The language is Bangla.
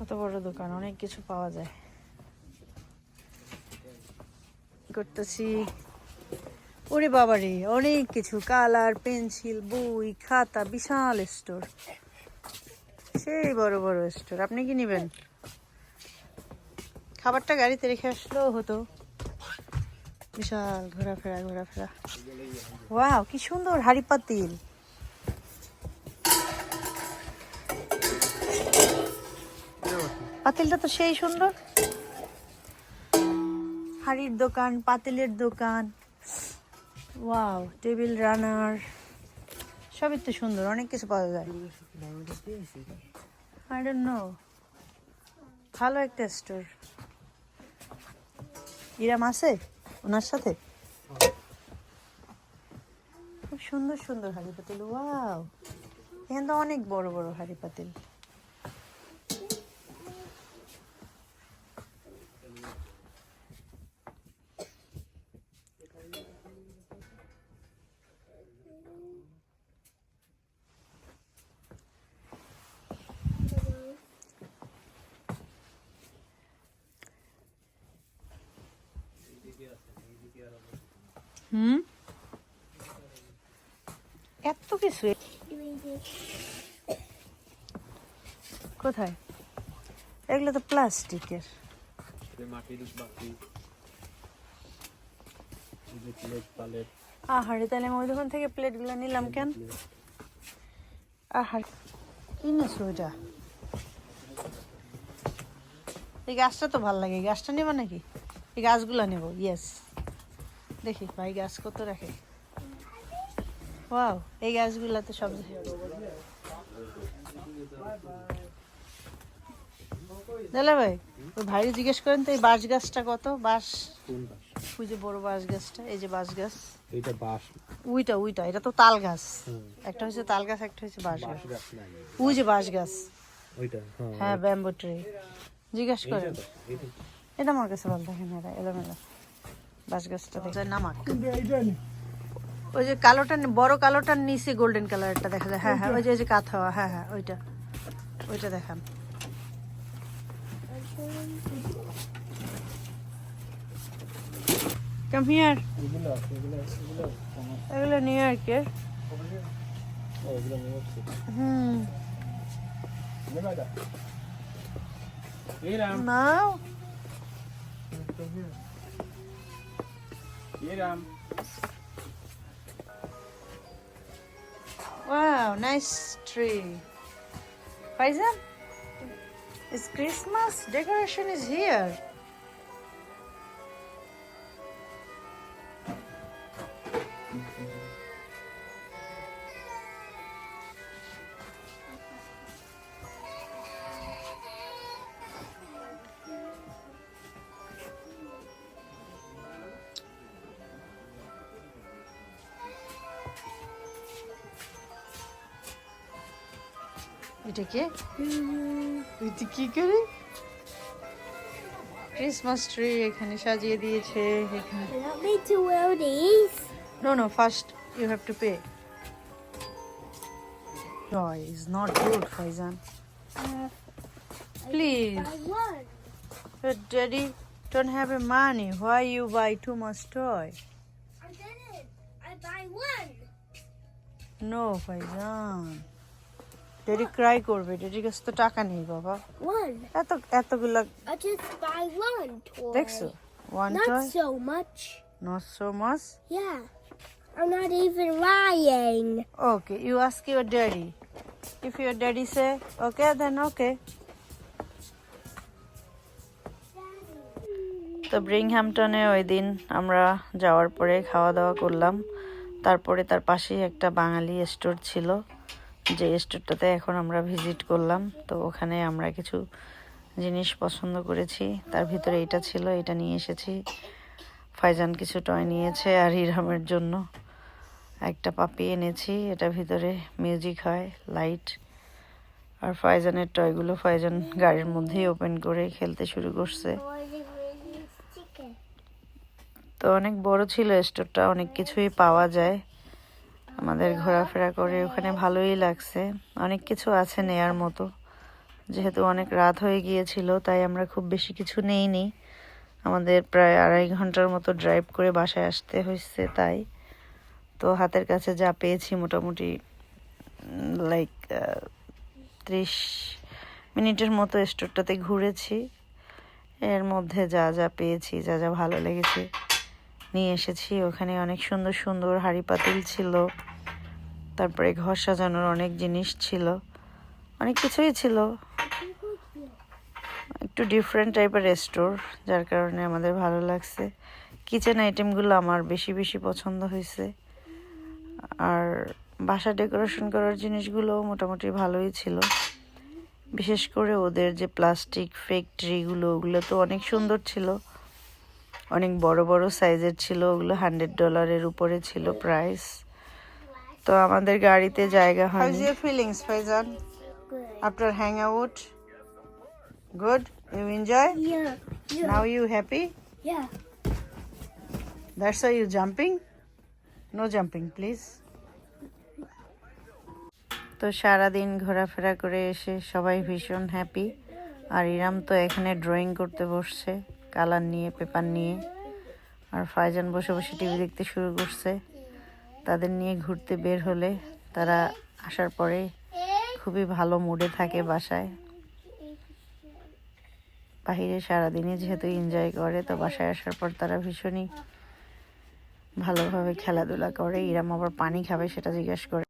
কত বড় দোকান, অনেক কিছু পাওয়া যায়। করতেছি। ওরে বাবারে অনেক কিছু, কালার, পেন্সিল, বই, খাতা, বিশাল স্টোর। সেই বড় বড় স্টোর, আপনি কি নেবেন? খাবারটা গাড়িতে রেখে আসলেও হতো। বিশাল ঘোরাফেরা ঘোরাফেরা। ওয়াও, কি সুন্দর হাড়ি পাতিল। পাতিলটা তো সেই সুন্দর। হাড়ির দোকান, পাতিলের দোকান। Wow, table runner. সবই তো সুন্দর, অনেক কিছু পাওয়া যায়। ভালো একটা স্টোর ইরাম আছে ওনার সাথে? খুব সুন্দর সুন্দর হাড়ি পাতিল, ওয়াও। এখানে তো অনেক বড় বড় হাড়ি পাতিল। হুম? এত কিছু? কোথায়? এগুলো তো প্লাস্টিকের। আহারে, তাহলে আমি ওই দোকান থেকে প্লেটগুলো নিলাম কেন? আহার কিনেছো ওইটা? এই গাছটা তো ভালো লাগে। এই গাছটা নেবা নাকি? এই গাছগুলো নেব ইয়েস দেখি ভাই গাছ কত রাখে? ওয়াও এই গাছগুলো তো সব দাদা ভাই ওই ভাই জিজ্ঞেস করেন তো এই বাঁশ গাছটা কত? বাঁশ ওই যে বড় বাঁশ গাছটা এই যে বাঁশ গাছ। এইটা বাঁশ উইটা উইটা এটা তো তাল গাছ। একটা হচ্ছে তাল গাছ একটা হচ্ছে বাঁশ গাছ। ওই যে বাঁশ গাছ। ওইটা হ্যাঁ হ্যাঁ ব্যাম্বো ট্রি। জিজ্ঞেস করেন। এটা আমার কাছে ভালো থাকে না এলোমেলো। গাছটা দেখে। নামাক। ওই যে কালোটা বড় কালোটার নিচে গোল্ডেন কালারটা দেখা যায়। হ্যাঁ হ্যাঁ ওই যে ওই যে কাঁথা হ্যাঁ হ্যাঁ ওইটা। ওইটা দেখান। কাম হিয়ার এগুলো এগুলো এগুলো এগুলো নিউ ইয়র্কের এগুলো নিয়ে হচ্ছে হুম। এরাম এরাম Wow, nice tree. Faizan, it's Christmas decoration is here. এটা কে এটা কি করে ক্রিসমাস ট্রি এখানে সাজিয়ে দিয়েছে এখানে You want me to wear these? No no first you have to pay Joy is not good, Faizan. Uh, Please, I won. your daddy don't have a money. Why you buy too much toy? I didn't. I buy one. No, Faizan. Daddy cry করবে ড্যাডির কাছে তো টাকা নেই বাবা. এত এতগুলা. দেখছ one Not toy so much. Not so much Yeah. I'm not even lying. Okay, you ask your daddy. If your daddy say okay, then okay. তো ব্রিংহ্যামটনে ওই দিন আমরা যাওয়ার পরে খাওয়া দাওয়া করলাম তারপরে তার পাশেই একটা বাঙালি স্টোর ছিল যে স্টোরটাতে এখন আমরা ভিজিট করলাম, তো ওখানে আমরা কিছু জিনিস পছন্দ করেছি। তার ভিতরে এটা ছিল এটা নিয়ে এসেছি। ফাইজান কিছু টয় নিয়েছে আর হিরামের জন্য একটা পাপি এনেছি। এটা ভিতরে মিউজিক হয় লাইট আর ফাইজানের টয়গুলো ফাইজান গাড়ির মধ্যেই ওপেন করে খেলতে শুরু করছে। তো অনেক বড় ছিল স্টোরটা, অনেক কিছুই পাওয়া যায়। আমাদের ঘোরাফেরা করে, ওখানে ভালোই লাগছে। অনেক কিছু আছে নেয়ার মতো। যেহেতু অনেক রাত হয়ে গিয়েছিল, তাই আমরা খুব বেশি কিছু নেইনি। আমাদের প্রায় আড়াই ঘণ্টার মতো ড্রাইভ করে বাসায় আসতে হয়েছে তাই। তো হাতের কাছে যা পেয়েছি মোটামুটি লাইক ত্রিশ মিনিটের মতো স্টোরটাতে ঘুরেছি। এর মধ্যে যা যা পেয়েছি, যা যা ভালো লেগেছে, নিয়ে এসেছি। ওখানে অনেক সুন্দর সুন্দর হাঁড়ি পাতিল ছিল। তারপরে ঘর সাজানোর অনেক জিনিস ছিল। অনেক কিছুই ছিল। একটু ডিফারেন্ট টাইপের স্টোর যার কারণে আমাদের ভালো লাগছে। কিচেন আইটেমগুলো আমার বেশি বেশি পছন্দ হয়েছে। আর বাসা ডেকোরেশন করার জিনিসগুলো মোটামুটি ভালোই ছিল। বিশেষ করে ওদের যে প্লাস্টিক ফ্যাক্টরিগুলো ওগুলো তো অনেক সুন্দর ছিল। অনেক বড় বড় সাইজের ছিল। ওগুলো হান্ড্রেড ডলারের উপরে ছিল প্রাইস তো আমাদের গাড়িতে জায়গা হয় how feelings Faizan after hang good you enjoy now you happy yeah that's you jumping no jumping please তো সারাদিন ঘোরাফেরা করে এসে সবাই ভীষণ হ্যাপি আর ইরাম তো এখানে ড্রয়িং করতে বসছে কালার নিয়ে পেপার নিয়ে। আর ফাইজান বসে বসে টিভি দেখতে শুরু করছে। তাদের নিয়ে ঘুরতে বের হলে তারা আসার পরে খুবই ভালো মুডে থাকে বাসায়। বাহিরে সারাদিনই যেহেতু এনজয় করে, তো বাসায় আসার পর তারা ভীষণই ভালোভাবে খেলাধুলা করে। ইরাম আবার পানি খাবে সেটা জিজ্ঞেস করে।